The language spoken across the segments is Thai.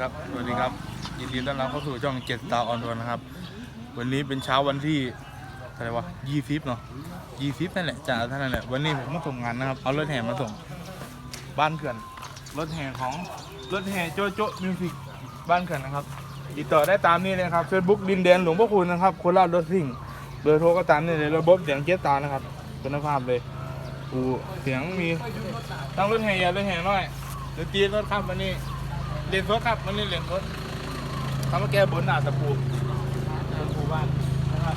ครับ สวัสดีครับ ยินดีต้อนรับเข้าสู่ช่องเจ็ดตาออนทัวร์นะครับ วันนี้เป็นเช้าวันที่อะไรวะยี่สิบเนาะยี่สิบนั่นแหละจ่าเท่านั้นแหละ วันนี้ผมมาส่งงานนะครับ เอารถแห่มาส่ง บ้านเขื่อน รถแห่ของ รถแห่โจโจมิวสิกบ้านเขื่อนนะครับ ติดต่อได้ตามนี้เลยครับเฟซบุ๊กดินแดนหลวงพ่อคุณนะครับ โคราชรถซิ่ง เบอร์โทรก็ตามนี้เลยระบบเสียงเจ็ดตานะครับ คุณภาพเลยอูเสียงมีตั้งรถแห่ใหญ่รถแห่น้อยดนตรีรถครับวันนี้ เรียนรถครับวันนี้เรียนรถทำมาแก้บนหนาตะปูตะปูบ้านนะครับ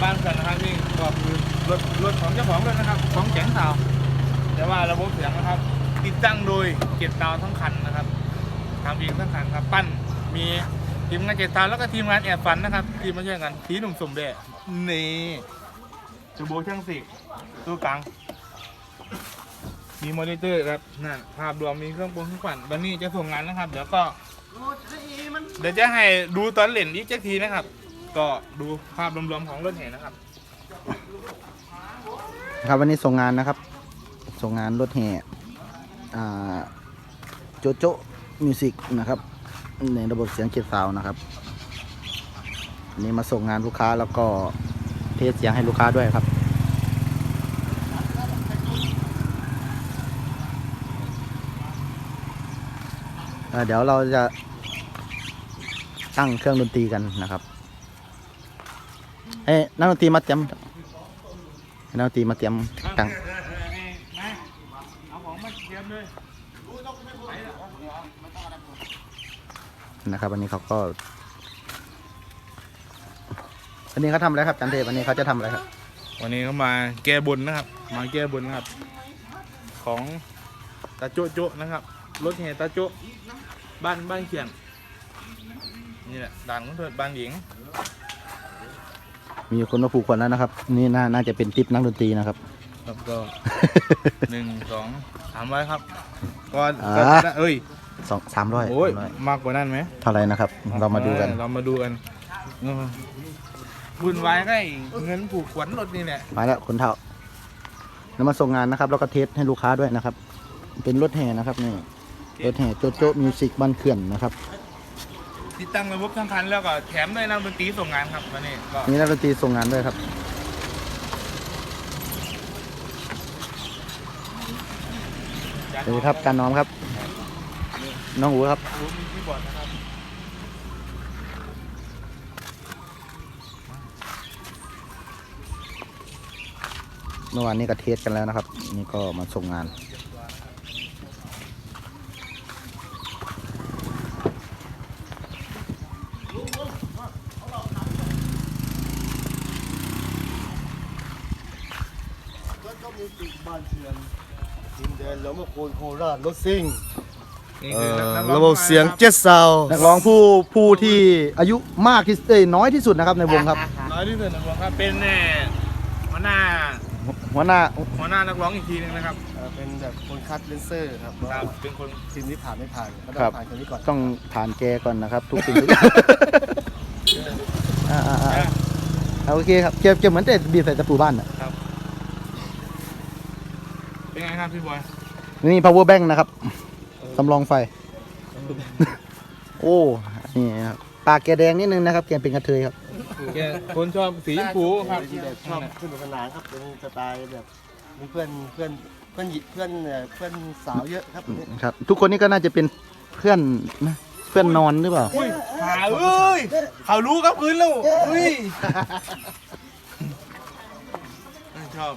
บ้านกันนะครับนี่ก็คือรถรถของเจ้าของเลยนะครับ ของแจ๋งสาวแต่ว่าระบบเสียงนะครับ ติดตั้งโดยเก็บดาวทั้งคันนะครับทำเองทั้งคันครับ ปั้นมีทีมงานเจ็ดดาวแล้วก็ทีมงานแอบฝันนะครับ ทีมมาช่วยกันสีหนุ่มสมเด็จนี่จูโบช่างสิตู้กลาง มีมอนิเตอร์ครับนั่นภาพรวมมีเครื่องปรุงเครื่องปั่นวันนี้จะส่งงานนะครับ เดี๋ยวก็ เดี๋ยวจะให้ดูตอนเล่นอีกจักทีนะครับ ก็ดูภาพรวมๆของรถแห่นะครับครับวันนี้ส่งงานนะครับ ส่งงานรถแห่อ่าโจโจมิวสิกนะครับ ในระบบเสียงเจ็ดสาวนะครับอันนี้มาส่งงานลูกค้าแล้วก็เทสเสียงให้ลูกค้าด้วยครับ เดี๋ยวเราจะตั้งเครื่องดนตรีกันนะครับเอ้นักดนตรีมาเตรียมนักดนตรีมาเตรียมตั้งเอาของมตรียมเลยนะครับวันนี้เขาก็วันนี้เขาทำอะไรครับจันเทพวันนี้เขาจะทำอะไรครับ วันนี้เขามาแก้บนนะครับ มาแก้บนนะครับ ของตาโจโจนะครับ รถแห่ตาโจ บ้านบ้านเขียนนี่แหละด่านของเถิดบ้านหญิง มีคนมาผูกคนแล้วนะครับ นี่น่าน่าจะเป็นทิปนักดนตรีนะครับ ครับก็ หนึ่งสองสามร้อยครับก็อ่า ก็เอ้ยสองสามร้อยโอ้ยมากกว่านั้นไหมเท่าไหรนะครับ เรามาดูกัน เรามาดูกันเออบุญไว้ก็ไอ้เงินผูกขวัญรถนี่แหละมาแล้วคนเท่าแล้วมาส่งงานนะครับ แล้วก็เทสให้ลูกค้าด้วยนะครับ เป็นรถแห่นะครับนี่ รถแห่โจโจมิวสิกบ้านเขื่อนนะครับ ติดตั้งระบบทั้งคันแล้วก็แถมด้วยนักดนตรีส่งงานครับวันนี้ก็มีนักดนตรีส่งงานด้วยครับ สวัสดีครับการน้อมครับ น้องอูครับ รู้มีคีย์บอร์ดนะครับเมื่อวานนี้ก็เทสกันแล้วนะครับ นี่ก็มาส่งงาน รถก็มีติด บ้านเชือนดินแดนหลวงพ่อคูณโคราชรถซิ่งนี่เอ่คืออนักร้อระบบเสียงเจ็ดซาวนักร้องผู้ผู้ที่อายุมากที่สุดเอ้ยน้อยที่สุดนะครับในวงครับ น้อยที่สุดนะผมครับเป็นแน่หัวหน้าหัวหน้าหัวหน้านักร้องอีกทีหนึงนะครับเอ่อเป็นแบบคนคัดเลนเซอร์ครับคว่ารับเป็นคนทีมนี้ผ่านไม่ผ่านก็ต้อครับงผ่านคนนี้ก่อนต้องผ่านแกก่อนนะครับ ทุกสิ่งทุกอย่างอ่าอ่าอ่าอ่าโอเคครับเก็บเก็บเหมือนแต่บีบใส่ตะปูบ้านอะ เป็ นไงครับพี่บอย นี่ power bank นะครับสำรองไฟ โอ้ นี่ครับปากแกแดงนิดนึงนะครับ แกเป็นกระเทยครับ แกคนชอบสีชมพูครับที่แบบชอบสนุกสนานครับเป็นสไตล์แบบมีเพื่อนเพื่อนเพื่อนหญิเพื่อนเอ่อเพื่อนสาวเยอะครับครับ ทุกคนนี่ก็น่าจะเป็นเพื่อนนะเพื่อนนอนหรือเปล่า อุ้ยหาเอ้ยเขารู้ครับคืนแล้วอุ้ยชอบ